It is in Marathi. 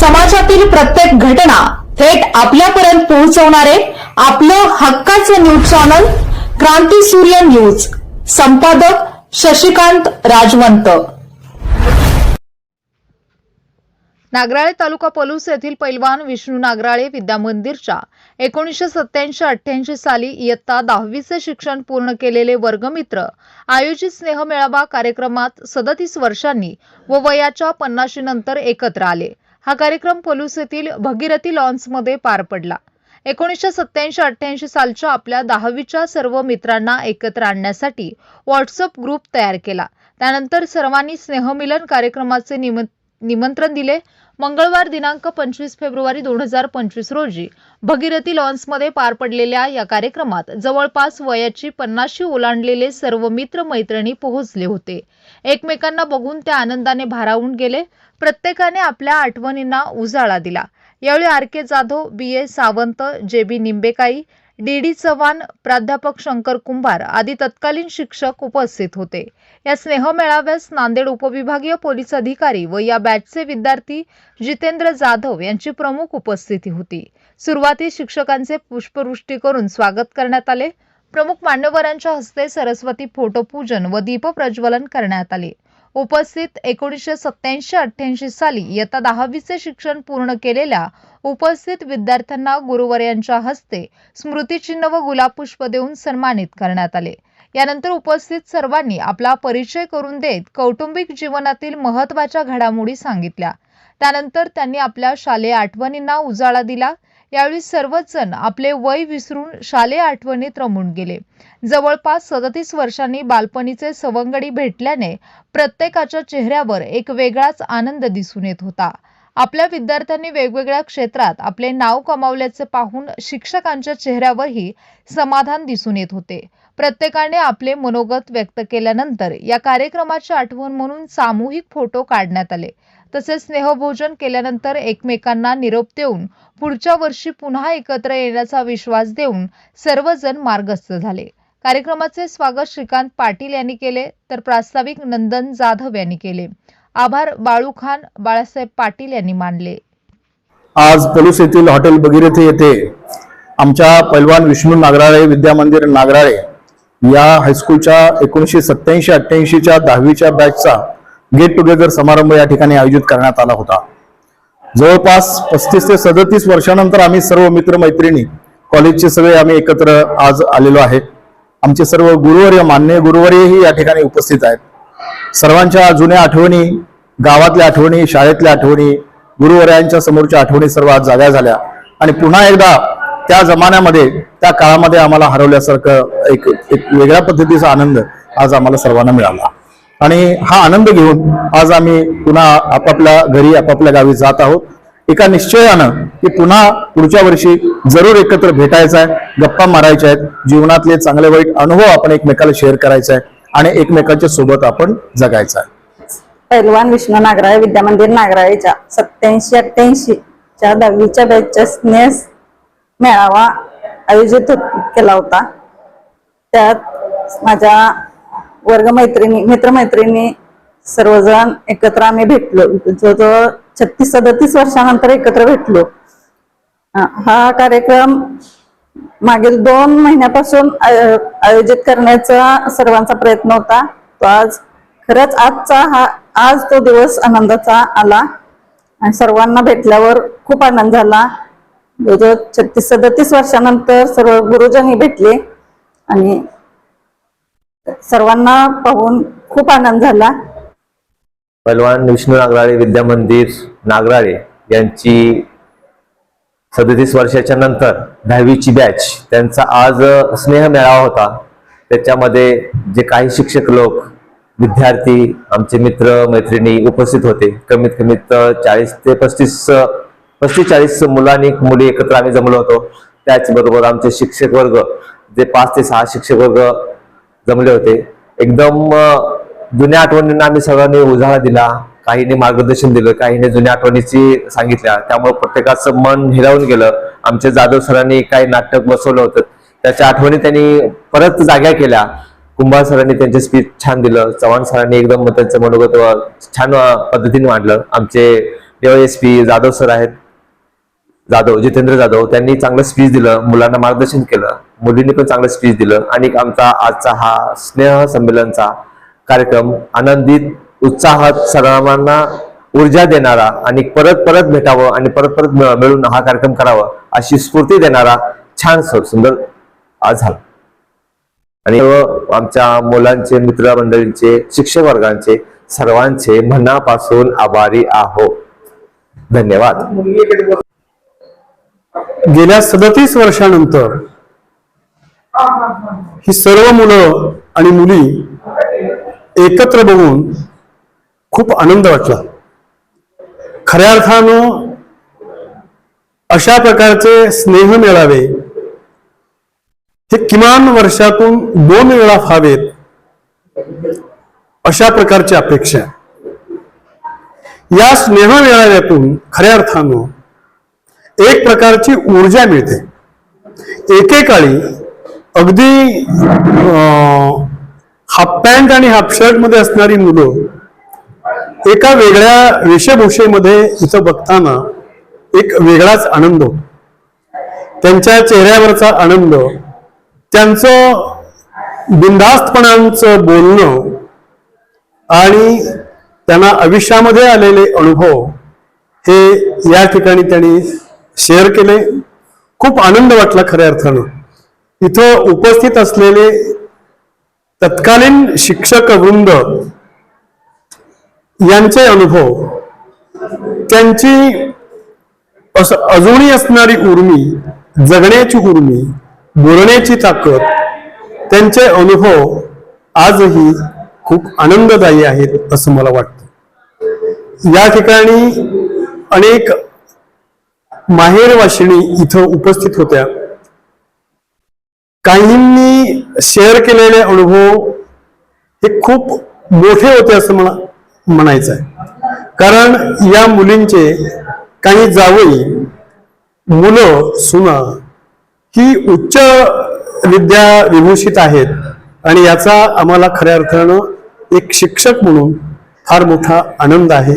समाजातील प्रत्येक घटना थेट आपल्यापर्यंत पोहोचवणारे आपलं हक्काचं न्यूज चॅनल क्रांती सूर्य न्यूज. संपादक शशिकांत राजवंत. नागराळे तालुका पलूस येथील पैलवान विष्णू नागराळे विद्या मंदिरच्या एकोणीसशे सत्याऐंशी अठ्ठ्याऐंशी साली इयत्ता दहावीचे शिक्षण पूर्ण केलेले वर्गमित्र आयोजित स्नेह मेळावा कार्यक्रमात सदतीस वर्षांनी व वयाच्या पन्नाशी नंतर एकत्र आले. हा कार्यक्रम पोलूस येथील भगीरथी लॉन्समध्ये पार पडला. एकोणीसशे सत्याऐंशी अठ्ठ्याऐंशी सालच्या आपल्या दहावीच्या सर्व मित्रांना एकत्र आणण्यासाठी व्हॉट्सअप ग्रुप तयार केला. त्यानंतर सर्वांनी स्नेहमिलन कार्यक्रमाचे निम निमंत्रण दिले. मंगळवार दिनांक पंचवीस फेब्रुवारी दोन हजार पंचवीस रोजी भगीरथी लॉन्समध्ये पार पडलेल्या या कार्यक्रमात जवळपास वयाची पन्नाशी ओलांडलेले सर्व मित्र मैत्रिणी पोहोचले होते. एकमेकांना बघून त्या आनंदाने भारावून गेले. प्रत्येकाने आपल्या आठवणींना उजाळा दिला. यावेळी R K Jadhav B A Sawant J B Nimbekai D D Chavan प्राध्यापक शंकर कुंभार आदी तत्कालीन शिक्षक उपस्थित होते. या स्नेह मेळाव्यास नांदेड उपविभागीय पोलीस अधिकारी व या बॅचचे विद्यार्थी जितेंद्र जाधव यांची प्रमुख उपस्थिती होती. सुरुवाती शिक्षकांचे पुष्पवृष्टी करून स्वागत करण्यात आले. प्रमुख मान्यवरांच्या हस्ते सरस्वती फोटोपूजन व दीपप्रज्वलन करण्यात आले. उपस्थित एकोणीसशे सत्याऐंशी अठ्ठ्याऐंशी साली इयत्ता दहावीचे शिक्षण पूर्ण केलेल्या उपस्थित विद्यार्थ्यांना गुरुवर्यांच्या हस्ते स्मृतिचिन्ह व गुलाबपुष्प देऊन सन्मानित करण्यात आले. यानंतर उपस्थित सर्वांनी आपला परिचय करून देत कौटुंबिक जीवनातील महत्त्वाच्या घडामोडी सांगितल्या. त्यानंतर त्यांनी आपल्या शालेय आठवणींना उजाळा दिला. यावेळी सर्वच जण आपले वय विसरून शालेय आठवणीत रमून गेले. जवळपास सदतीस वर्षांनी बालपणीचे सवंगडी भेटल्याने प्रत्येकाच्या चेहऱ्यावर एक वेगळाच आनंद दिसून येत होता. आपल्या विद्यार्थ्यांनी वेगवेगळ्या क्षेत्रात आपले नाव कमावल्याचे पाहून शिक्षकांच्या चेहऱ्यावरही समाधान दिसून येत होते. प्रत्येकाने आपले मनोगत व्यक्त केल्यानंतर या कार्यक्रमाची आठवण म्हणून सामूहिक फोटो काढण्यात आले. तसेच स्नेहभोजन केल्यानंतर एकमेकांना निरोप देऊन पुढच्या वर्षी पुन्हा एकत्र येण्याचा विश्वास देऊन सर्वजण मार्गस्थ झाले. कार्यक्रमाचे स्वागत श्रीकांत पाटील यांनी केले तर प्रास्ताविक नंदन जाधव यांनी केले. आभार बाळू खान बाळासाहेब पाटील यांनी मानले. आज पलूस येथील हॉटेल बगिरेथे येथे आमच्या पैलवान विष्णू नागराळे विद्यामंदिर नागराळे या हायस्कूलच्या एकोणीसशे सत्याऐंशी अठ्ठ्याऐंशीच्या दहावीच्या बॅचचा गेट टुगेदर समारंभ या ठिकाणी आयोजित करण्यात आला होता. जवळपास पस्तीस ते सदतीस वर्षानंतर आम्ही सर्व मित्रमैत्रिणी कॉलेजचे सगळे आम्ही एकत्र आज आलेलो आहे. आमचे सर्व गुरुवर्य मान्य गुरुवर्यही या ठिकाणी उपस्थित आहेत. सर्वांच्या जुन्या आठवणी गावातल्या आठवणी शाळेतल्या आठवणी गुरुवर्यांच्या समोरच्या आठवणी सर्व आज जाग्या झाल्या. आणि पुन्हा एकदा त्या जमान्यामध्ये त्या काळामध्ये आम्हाला हरवल्यासारखं एक एक वेगळ्या पद्धतीचा आनंद आज आम्हाला सर्वांना मिळाला. आणि हा आनंद घेऊन आज आम्ही पुन्हा आपापल्या घरी आपापल्या गावी जात आहोत. एका निश्चयानं की पुन्हा पुढच्या वर्षी जरूर एकत्र भेटायचं आहे गप्पा मारायच्या आहेत जीवनातले चांगले वाईट अनुभव आपण एकमेकाला शेअर करायचा आहे आणि एकमेकांच्या सोबत आपण जगायचं आहे. पैलवान विष्णू नागराळे विद्यामंदिर नागराळेच्या सत्याऐंशी अठ्ठ्याऐंशी च्या दहावीच्या बॅचच्या स्नेह मेळावा आयोजित केला होता. त्यात माझ्या वर्गमैत्रिणी मित्रमैत्रिणी सर्वजण एकत्र आम्ही भेटलो. जवळजवळ छत्तीस सदतीस वर्षानंतर एकत्र भेटलो. हा कार्यक्रम मागील दोन महिन्यापासून आय- आयोजित करण्याचा सर्वांचा प्रयत्न होता. तो आज खरंच आजचा हा आज तो दिवस आनंदाचा आला. आणि सर्वांना भेटल्यावर खूप आनंद झाला. जवळजवळ छत्तीस सदतीस वर्षानंतर सर्व गुरुजनही भेटले. आणि सर्वांना पाहून खूप आनंद झाला. पलवान विष्णू नागराळे विद्या मंदिर नागराळे यांची सदतीस वर्षाच्या नंतर दहावीची बॅच त्यांचा आज स्नेह मेळावा होता. त्याच्यामध्ये जे काही शिक्षक लोक विद्यार्थी आमचे मित्र मैत्रिणी उपस्थित होते. कमीत कमीत चाळीस ते पस्तीस पस्तीस चाळीस मुलांनी मुली एकत्र आम्ही जमलो होतो. त्याचबरोबर आमचे शिक्षक वर्ग जे पाच ते सहा शिक्षक वर्ग जमले होते. एकदम जुन्या आठवणींना आम्ही सर्वांनी उजाळा दिला. काहींनी मार्गदर्शन दिलं काहींनी जुन्या आठवणीची सांगितल्या. त्यामुळे प्रत्येकाचं मन हिरावून गेलं. आमच्या जाधव सरांनी काही नाटक बसवलं होतं. त्याच्या आठवणी त्यांनी परत जाग्या केल्या. कुंभार सरांनी त्यांचे स्पीच छान दिलं. चव्हाण सरांनी एकदम त्यांचं मनोगत छान पद्धतीने मांडलं. आमचे एस पी जाधव सर आहेत. जाधव जितेंद्र जाधव त्यांनी चांगलं स्पीच दिलं मुलांना मार्गदर्शन केलं मुलींनी पण चांगलं स्पीच दिलं आणि आमचा आजचा हा स्नेह संमेलनचा कार्यक्रम आनंदित उत्साहात सर्वांना ऊर्जा देणारा आणि परत परत भेटावं आणि परत परत मिळून हा कार्यक्रम करावा अशी स्फूर्ती देणारा छान सुंदर आज झाला. आणि आमच्या मुलांचे मित्र मंडळींचे शिक्षक वर्गांचे सर्वांचे मनापासून आभारी आहो धन्यवाद. गेल्या सदतीस वर्षानंतर ही सर्व मुलं आणि मुली एकत्र बघून खूप आनंद वाटला. खऱ्या अर्थानं अशा प्रकारचे स्नेह मेळावे हे किमान वर्षातून दोन वेळा व्हावेत अशा प्रकारची अपेक्षा या स्नेह मेळाव्यातून खऱ्या अर्थानं एक प्रकारची ऊर्जा मिळते. एकेकाळी अगदी हाफ पॅन्ट आणि हाफ शर्टमध्ये असणारी मुलं एका वेगळ्या वेशभूषेमध्ये इथं बघताना एक वेगळाच आनंद होतो. त्यांच्या चेहऱ्यावरचा आनंद त्यांचं बिंदास्तपणांचं बोलणं आणि त्यांना आयुष्यामध्ये आलेले अनुभव हे या ठिकाणी त्यांनी शेअर केले. खूप आनंद वाटला खऱ्या अर्थानं. इथं उपस्थित असलेले तत्कालीन शिक्षक वृंद यांचे अनुभव त्यांची असं अजूनही असणारी उर्मी जगण्याची उर्मी बोलण्याची ताकद त्यांचे अनुभव आजही खूप आनंददायी आहेत असं मला वाटतं. या ठिकाणी अनेक माहेर वाशिणी इथं उपस्थित होत्या. काहींनी शेअर केलेले अनुभव हे खूप मोठे होते असं मला म्हणायचं आहे. कारण या मुलींचे काही जावई मुलं सुना ही उच्च विद्या विभूषित आहेत आणि याचा आम्हाला खऱ्या अर्थानं एक शिक्षक म्हणून फार मोठा आनंद आहे.